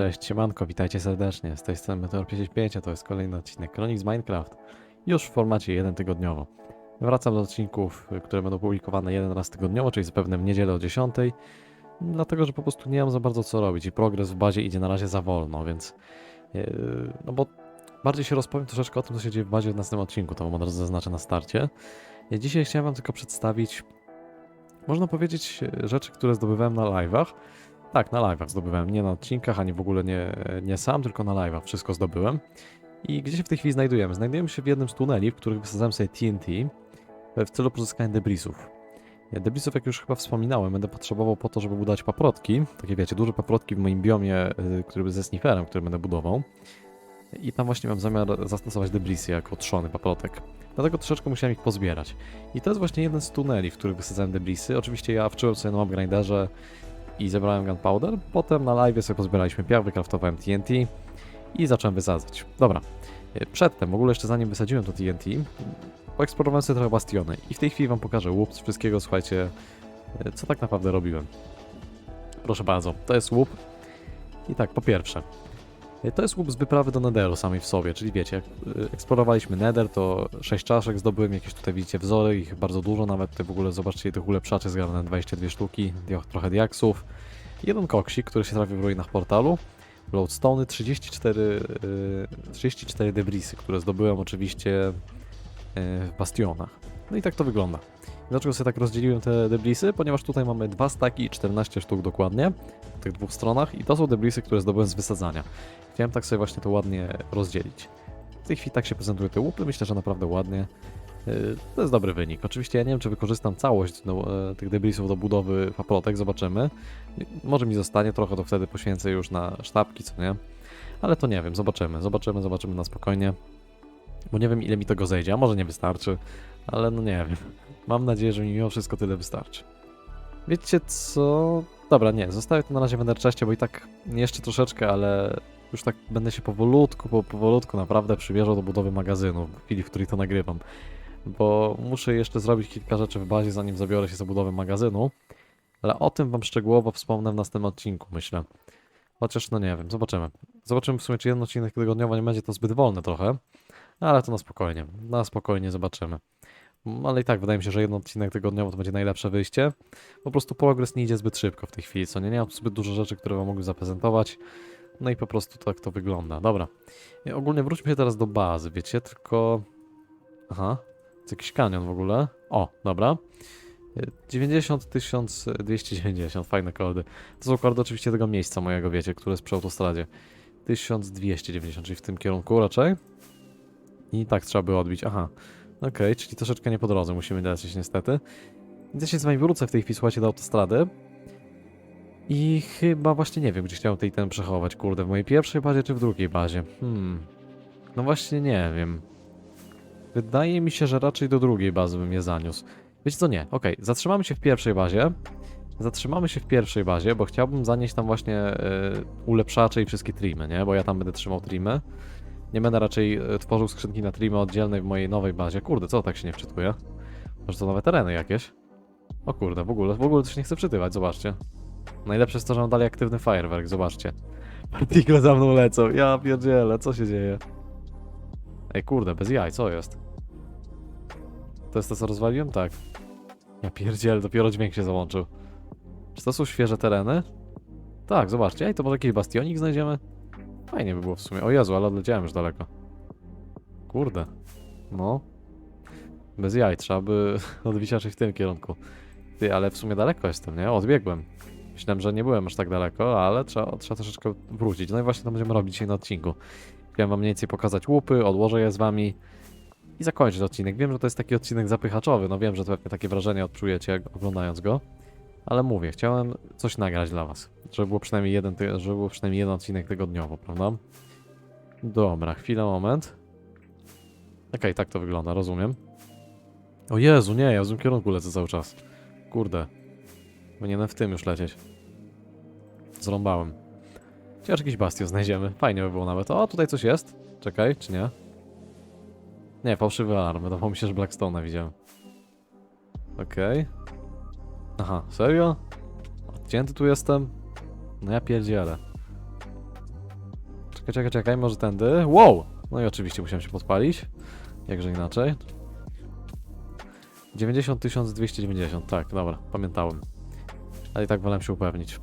Cześć, siemanko, witajcie serdecznie. Z tej strony Meteor 55, a to jest kolejny odcinek Kronik z Minecraft. Już w formacie jeden tygodniowo. Wracam do odcinków, które będą publikowane jeden raz tygodniowo, czyli zapewne w niedzielę o 10. Dlatego, że po prostu nie mam za bardzo co robić i progres w bazie idzie na razie za wolno, więc... Yy, no bo bardziej się rozpowiem troszeczkę o tym, co się dzieje w bazie w następnym odcinku, to od razu zaznaczę na starcie. Dzisiaj chciałem wam tylko przedstawić, można powiedzieć, rzeczy, które zdobywałem na live'ach. Tak, na live'ach zdobywałem, nie na odcinkach, ani w ogóle nie, nie sam, tylko na live'ach wszystko zdobyłem. I gdzie się w tej chwili znajdujemy? Znajdujemy się w jednym z tuneli, w których wysadzałem sobie TNT w celu pozyskania debrisów. Ja Debrisów, jak już chyba wspominałem, będę potrzebował po to, żeby budować paprotki. Takie wiecie, duże paprotki w moim biomie, y, który ze snifferem, który będę budował. I tam właśnie mam zamiar zastosować debrisy jako trzony paprotek. Dlatego troszeczkę musiałem ich pozbierać. I to jest właśnie jeden z tuneli, w których wysadzałem debrisy. Oczywiście ja wczyłem sobie na mobgrinderze i zebrałem gunpowder. Potem na live sobie pozbieraliśmy piach, wykraftowałem TNT i zacząłem wysadzać. Dobra, e, przedtem, w ogóle jeszcze zanim wysadziłem to TNT, poeksplorowałem sobie trochę bastiony i w tej chwili wam pokażę łup z wszystkiego, słuchajcie, e, co tak naprawdę robiłem. Proszę bardzo, to jest łup. I tak, po pierwsze, to jest łup z wyprawy do Netheru samej w sobie, czyli wiecie, jak e, eksplorowaliśmy Nether, to 6 czaszek zdobyłem, jakieś tutaj widzicie wzory, ich bardzo dużo, nawet tutaj w ogóle zobaczcie tych ulepszaczy zgarnąłem 22 sztuki, trochę diaksów, jeden koksik, który się trafił w ruinach portalu, Lodestone, 34, e, 34 debrisy, które zdobyłem oczywiście e, w bastionach. No i tak to wygląda. Dlaczego sobie tak rozdzieliłem te debrisy? Ponieważ tutaj mamy dwa staki i 14 sztuk dokładnie, w tych dwóch stronach i to są debrisy, które zdobyłem z wysadzania. Chciałem tak sobie właśnie to ładnie rozdzielić. W tej chwili tak się prezentują te łupy, myślę, że naprawdę ładnie. Yy, To jest dobry wynik. Oczywiście ja nie wiem, czy wykorzystam całość no, e, tych debrisów do budowy paprotek, zobaczymy. Może mi zostanie trochę, to wtedy poświęcę już na sztabki, co nie? Ale to nie wiem, zobaczymy, zobaczymy, zobaczymy na spokojnie. Bo nie wiem, ile mi tego zejdzie, a może nie wystarczy, ale no nie wiem. Mam nadzieję, że mi mimo wszystko tyle wystarczy. Wiecie co? Dobra, nie, zostawię to na razie w Enderchestie, bo i tak jeszcze troszeczkę, ale już tak będę się powolutku, po, powolutku naprawdę przymierzał do budowy magazynu w chwili, w której to nagrywam. Bo muszę jeszcze zrobić kilka rzeczy w bazie, zanim zabiorę się za budowę magazynu. Ale o tym wam szczegółowo wspomnę w następnym odcinku, myślę. Chociaż no nie wiem, zobaczymy. Zobaczymy w sumie, czy jeden odcinek tygodniowo nie będzie to zbyt wolny trochę. Ale to na spokojnie, na spokojnie zobaczymy. Ale i tak wydaje mi się, że jeden odcinek tygodniowo to będzie najlepsze wyjście. Po prostu progres nie idzie zbyt szybko w tej chwili, co nie? Nie mam zbyt dużo rzeczy, które wam mogę zaprezentować. No i po prostu tak to wygląda. Dobra. I ogólnie wróćmy się teraz do bazy, wiecie, tylko... Aha, jest jakiś kanion w ogóle. O, dobra. Y, 90 290, fajne kordy. To są kordy oczywiście tego miejsca mojego, wiecie, które jest przy autostradzie. 1290, czyli w tym kierunku raczej. I tak trzeba było odbić, aha. Okej, czyli troszeczkę nie po drodze musimy lecieć niestety. Więc ja się z wami wrócę w tej chwili, słuchajcie, do autostrady. I chyba właśnie nie wiem, gdzie chciałem tej ten przechować, kurde, w mojej pierwszej bazie czy w drugiej bazie. Hmm. No właśnie nie wiem. Wydaje mi się, że raczej do drugiej bazy bym je zaniósł. Wiecie co, nie, okej, zatrzymamy się w pierwszej bazie. Zatrzymamy się w pierwszej bazie, bo chciałbym zanieść tam właśnie y, ulepszacze i wszystkie trimy, nie? Bo ja tam będę trzymał trimy. Nie będę raczej e, tworzył skrzynki na trimy oddzielnej w mojej nowej bazie. Kurde, co tak się nie wczytuje? Może to nowe tereny jakieś? O kurde, w ogóle, w ogóle też nie chcę wczytywać, zobaczcie. Najlepsze jest to, że mam dalej aktywny fajerwerk, zobaczcie. Partikle za mną lecą, ja pierdzielę, co się dzieje? Ej, kurde, bez jaj, co jest? To jest to, co rozwaliłem? Tak. Ja pierdzielę, dopiero dźwięk się załączył. Czy to są świeże tereny? Tak, zobaczcie. Ej, to może jakiś bastionik znajdziemy? Fajnie by było w sumie. O Jezu, ale odleciałem już daleko. Kurde. No. Bez jaj, trzeba by odbić raczej w tym kierunku. Ty, ale w sumie daleko jestem, nie? Odbiegłem. Myślałem, że nie byłem aż tak daleko, ale trzeba, trzeba troszeczkę wrócić. No i właśnie to będziemy robić dzisiaj na odcinku. Chciałem wam mniej więcej pokazać łupy, odłożę je z wami i zakończyć odcinek. Wiem, że to jest taki odcinek zapychaczowy, no wiem, że to pewnie takie wrażenie odczujecie oglądając go. Ale mówię, chciałem coś nagrać dla was. Żeby było przynajmniej jeden, żeby było przynajmniej jeden odcinek tygodniowo, prawda? Dobra, chwilę, moment. Okej, tak to wygląda, rozumiem. O Jezu, nie, ja w złym kierunku lecę cały czas. Kurde. Powinienem w tym już lecieć. Zrąbałem. Chociaż jakiś bastion znajdziemy. Fajnie by było nawet. O, tutaj coś jest. Czekaj, czy nie? Nie, fałszywy alarm. Wydawało mi się, że Blackstone'a widziałem. Okej. Aha, serio? Odcięty tu jestem? No ja pierdzielę. Czekaj, czekaj, czekaj, może tędy. Wow! No i oczywiście musiałem się podpalić. Jakże inaczej. 90 290, tak, dobra, pamiętałem. Ale i tak wolałem się upewnić.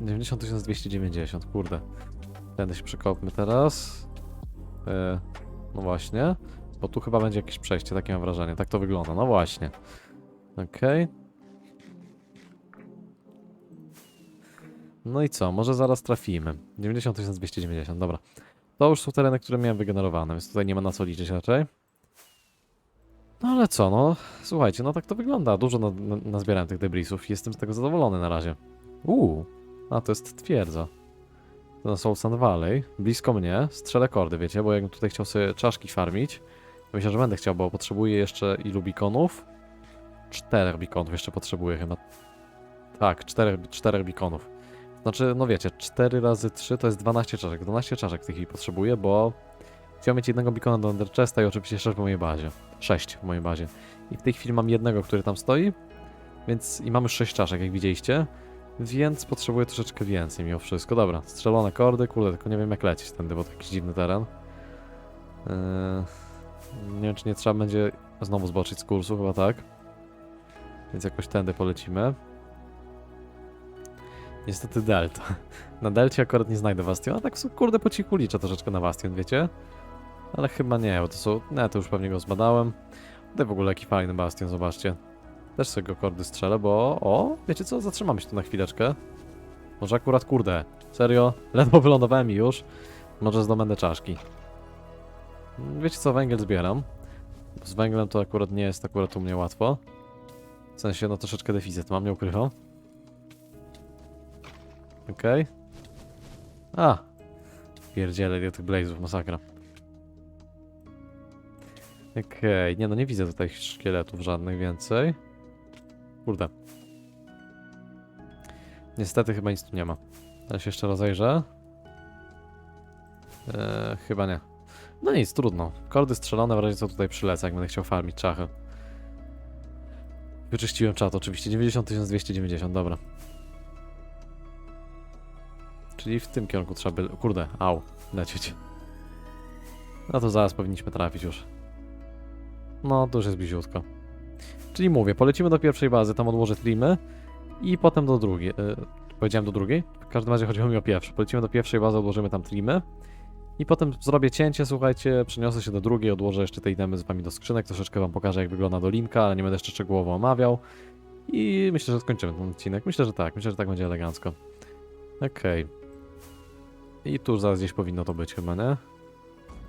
90 290, kurde. Tędy się przekopmy teraz. E, no właśnie. Bo tu chyba będzie jakieś przejście, takie mam wrażenie. Tak to wygląda, no właśnie. Okej. No i co? Może zaraz trafimy. 90 290, dobra. To już są tereny, które miałem wygenerowane, więc tutaj nie ma na co liczyć raczej. No ale co, no słuchajcie, no tak to wygląda. Dużo na, na, nazbierałem tych debrisów i jestem z tego zadowolony na razie. Uuu, a to jest twierdza. To na Soul Sand Valley, blisko mnie. Strzelę kordy, wiecie, bo jakbym tutaj chciał sobie czaszki farmić, to myślę, że będę chciał, bo potrzebuję jeszcze ilu bikonów? Czterech bikonów jeszcze potrzebuję chyba. Tak, czterech, czterech bikonów. Znaczy, no wiecie, 4 razy 3 to jest 12 czaszek. 12 czaszek tej chwili potrzebuję, bo chciałem mieć jednego bikona do Ender Chesta i oczywiście 6 w mojej bazie. 6 w mojej bazie. I w tej chwili mam jednego, który tam stoi, więc i mamy 6 czaszek, jak widzieliście. Więc potrzebuję troszeczkę więcej mimo wszystko. Dobra, strzelone kordy, kurde, tylko nie wiem jak lecieć tędy, bo to jakiś dziwny teren. Yy, nie wiem, czy nie trzeba będzie znowu zboczyć z kursu, chyba tak. Więc jakoś tędy polecimy. Niestety delta. Na delcie akurat nie znajdę bastion, a tak kurde po cichu liczę troszeczkę na bastion, wiecie? Ale chyba nie, bo to są... Nie, to już pewnie go zbadałem. Tutaj w ogóle jaki fajny bastion, zobaczcie. Też sobie go kordy strzelę, bo... O, wiecie co? Zatrzymamy się tu na chwileczkę. Może akurat, kurde, serio? Ledwo wylądowałem i już. Może zdobędę czaszki. Wiecie co? Węgiel zbieram. Z węglem to akurat nie jest akurat u mnie łatwo. W sensie, no troszeczkę deficyt mam, nie ukrywam. Okej. A! Pierdziele, ile tych blazów, masakra. Okej, nie no, nie widzę tutaj szkieletów żadnych więcej. Kurde. Niestety chyba nic tu nie ma. Się jeszcze rozejrzę. Eee, chyba nie. No nic, trudno. Kordy strzelone, w razie co tutaj przylecę, jak będę chciał farmić czachy. Wyczyściłem czat oczywiście, 90 290, dobra. Czyli w tym kierunku trzeba by... Kurde, au, lecieć. No to zaraz powinniśmy trafić już. No, to już jest bliziutko. Czyli mówię, polecimy do pierwszej bazy, tam odłożę trimy i potem do drugiej. Yy, powiedziałem do drugiej? W każdym razie chodziło mi o pierwszą. Polecimy do pierwszej bazy, odłożymy tam trimy i potem zrobię cięcie, słuchajcie, przeniosę się do drugiej, odłożę jeszcze te itemy z wami do skrzynek, troszeczkę wam pokażę jak wygląda dolinka, ale nie będę jeszcze szczegółowo omawiał. I myślę, że skończymy ten odcinek. Myślę, że tak, myślę, że tak będzie elegancko. Okej. I tu zaraz gdzieś powinno to być chyba, nie?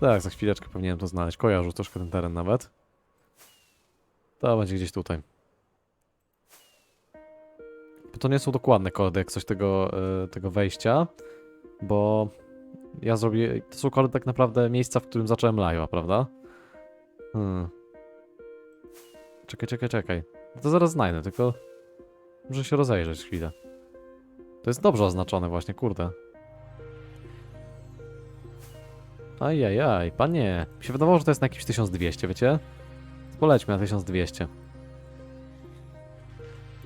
Tak, za chwileczkę powinienem to znaleźć. Kojarzę troszkę ten teren nawet. To będzie gdzieś tutaj. Bo to nie są dokładne kody, jak coś tego, y, tego wejścia, bo ja zrobię... To są kody tak naprawdę miejsca, w którym zacząłem live'a, prawda? Hmm. Czekaj, czekaj, czekaj. To zaraz znajdę, tylko muszę się rozejrzeć chwilę. To jest dobrze oznaczone właśnie, kurde. Ajajaj, panie. Mi się wydawało, że to jest na jakimś 1200, wiecie? Polećmy na 1200.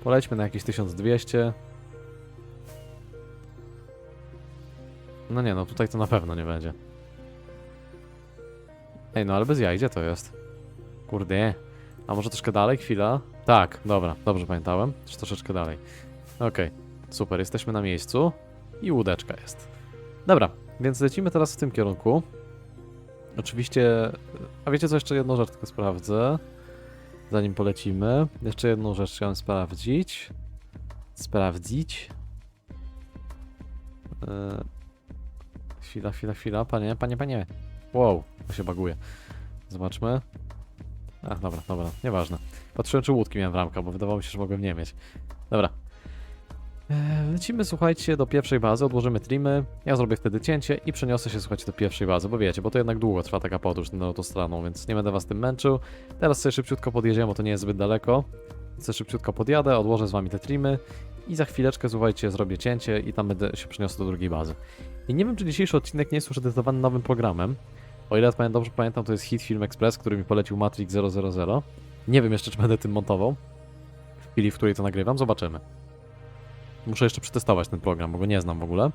Polećmy na jakieś 1200. No nie, no tutaj to na pewno nie będzie. Ej, no ale bez jaj, gdzie to jest? Kurde. A może troszkę dalej? Chwila. Tak, dobra, dobrze pamiętałem. Czy troszeczkę dalej. Okej, super, jesteśmy na miejscu. I łódeczka jest. Dobra, więc lecimy teraz w tym kierunku. Oczywiście, a wiecie co, jeszcze jedną rzecz tylko sprawdzę, zanim polecimy. Jeszcze jedną rzecz chciałem sprawdzić. Sprawdzić. Yy. Chwila, chwila, chwila, panie, panie, panie. Wow, to się baguje. Zobaczmy. Ach, dobra, dobra, nieważne. Patrzyłem, czy łódki miałem w ramkach, bo wydawało mi się, że mogłem nie mieć. Dobra. Eee, Lecimy, słuchajcie, do pierwszej bazy, odłożymy trimy, ja zrobię wtedy cięcie i przeniosę się, słuchajcie, do pierwszej bazy, bo wiecie, bo to jednak długo trwa taka podróż na autostradą, więc nie będę was tym męczył. Teraz sobie szybciutko podjedziemy, bo to nie jest zbyt daleko. Sobie szybciutko podjadę, odłożę z wami te trimy i za chwileczkę, słuchajcie, zrobię cięcie i tam będę się przeniosę do drugiej bazy. I nie wiem, czy dzisiejszy odcinek nie jest już edytowany nowym programem. O ile dobrze pamiętam, to jest Hit Film Express, który mi polecił Matrix 000. Nie wiem jeszcze, czy będę tym montował. W chwili, w której to nagrywam, zobaczymy. Muszę jeszcze przetestować ten program, bo go nie znam w ogóle.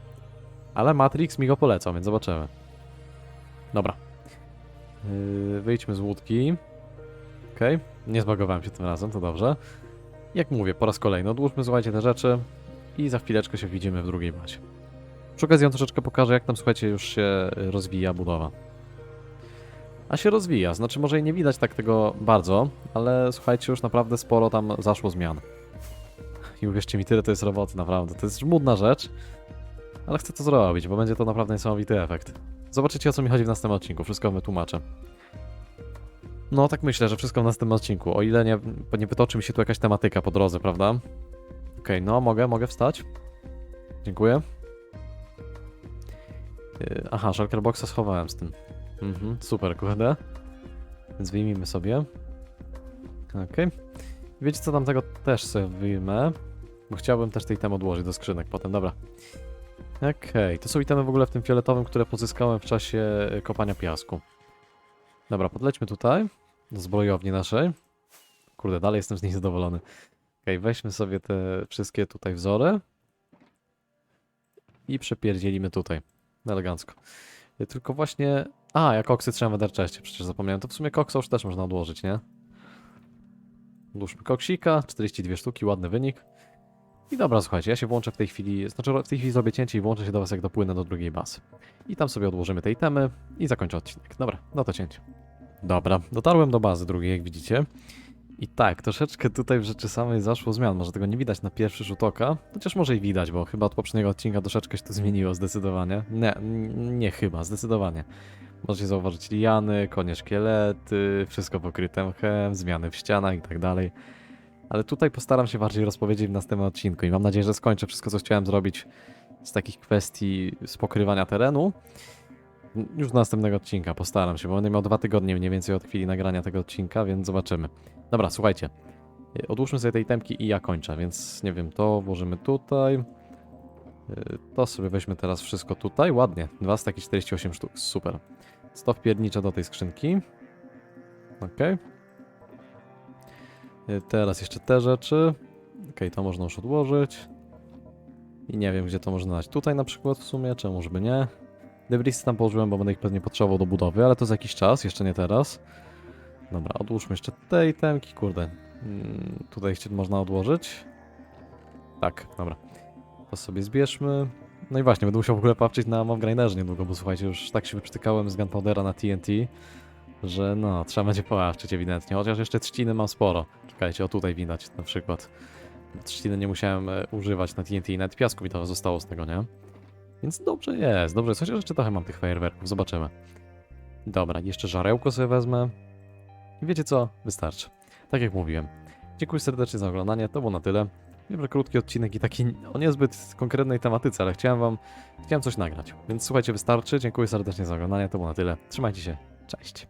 Ale Matrix mi go polecał, więc zobaczymy. Dobra. Yy, wyjdźmy z łódki. Okej, nie zbagowałem się tym razem, to dobrze. Jak mówię, po raz kolejny odłóżmy, słuchajcie, te rzeczy i za chwileczkę się widzimy w drugiej bazie. Przy okazji on troszeczkę pokaże, jak tam, słuchajcie, już się y, rozwija budowa. A się rozwija, znaczy może i nie widać tak tego bardzo, ale słuchajcie, już naprawdę sporo tam zaszło zmian. I uwierzcie mi, tyle to jest roboty, naprawdę. To jest żmudna rzecz, ale chcę to zrobić, bo będzie to naprawdę niesamowity efekt. Zobaczycie o co mi chodzi w następnym odcinku, wszystko wytłumaczę. No tak myślę, że wszystko w następnym odcinku, o ile nie, nie wytoczy mi się tu jakaś tematyka po drodze, prawda? Okej, no mogę, mogę wstać. Dziękuję. Yy, aha, Shulker Boxa schowałem z tym. Mhm, super, kurde. Więc wyjmijmy sobie. Okej. Wiecie co, tam tego też sobie wyjmę. Bo chciałbym też tej tem odłożyć do skrzynek potem, dobra. Okej, to są itemy w ogóle w tym fioletowym, które pozyskałem w czasie y, kopania piasku. Dobra, podlećmy tutaj, do zbrojowni naszej. Kurde, dalej jestem z niej zadowolony. Okej, weźmy sobie te wszystkie tutaj wzory. I przepierdzielimy tutaj. Elegancko. Y, Tylko właśnie... A, jak koksy trzeba w Ederczeście, przecież zapomniałem. To w sumie koksa już też można odłożyć, nie? Odłóżmy koksika, 42 sztuki, ładny wynik. I dobra, słuchajcie, ja się włączę w tej chwili, znaczy w tej chwili zrobię cięcie i włączę się do was, jak dopłynę do drugiej bazy. I tam sobie odłożymy tej temy i zakończę odcinek. Dobra, no to cięcie. Dobra, dotarłem do bazy drugiej, jak widzicie. I tak, troszeczkę tutaj w rzeczy samej zaszło zmian. Może tego nie widać na pierwszy rzut oka, chociaż może i widać, bo chyba od poprzedniego odcinka troszeczkę się to zmieniło, zdecydowanie. Nie, nie chyba, zdecydowanie. Możecie zauważyć liany, konie szkielety, wszystko pokryte mchem, zmiany w ścianach i tak dalej. Ale tutaj postaram się bardziej rozpowiedzieć w następnym odcinku i mam nadzieję, że skończę wszystko, co chciałem zrobić z takich kwestii z pokrywania terenu. Już do następnego odcinka postaram się, bo będę miał dwa tygodnie mniej więcej od chwili nagrania tego odcinka, więc zobaczymy. Dobra, słuchajcie. Y, Odłóżmy sobie tej temki i ja kończę, więc nie wiem, to włożymy tutaj. Y, To sobie weźmy teraz wszystko tutaj, ładnie. Dwa staki 48 sztuk, super. 100 wpierniczę do tej skrzynki. Okej. Y, Teraz jeszcze te rzeczy. Okej, to można już odłożyć. I nie wiem, gdzie to można dać. Tutaj na przykład w sumie, czemuż by nie. Debrisy tam położyłem, bo będę ich pewnie potrzebował do budowy, ale to za jakiś czas, jeszcze nie teraz. Dobra, odłóżmy jeszcze te itemki, kurde. Mm, tutaj jeszcze można odłożyć. Tak, dobra. To sobie zbierzmy. No i właśnie, będę musiał w ogóle patrzeć na Mob Grinderze niedługo, bo słuchajcie, już tak się wyprztykałem z Gunpowdera na TNT, że no, trzeba będzie poławczyć ewidentnie, chociaż jeszcze trzciny mam sporo. Czekajcie, o tutaj widać na przykład. Trzciny nie musiałem e, używać na TNT, nawet piasku mi to zostało z tego, nie? Więc dobrze jest, dobrze jest, chociaż jeszcze trochę mam tych fajerwerków, zobaczymy. Dobra, jeszcze żarełko sobie wezmę. I wiecie co? Wystarczy. Tak jak mówiłem. Dziękuję serdecznie za oglądanie, to było na tyle. Wiem, że krótki odcinek i taki o niezbyt konkretnej tematyce, ale chciałem wam, chciałem coś nagrać. Więc słuchajcie, wystarczy. Dziękuję serdecznie za oglądanie, to było na tyle. Trzymajcie się, cześć.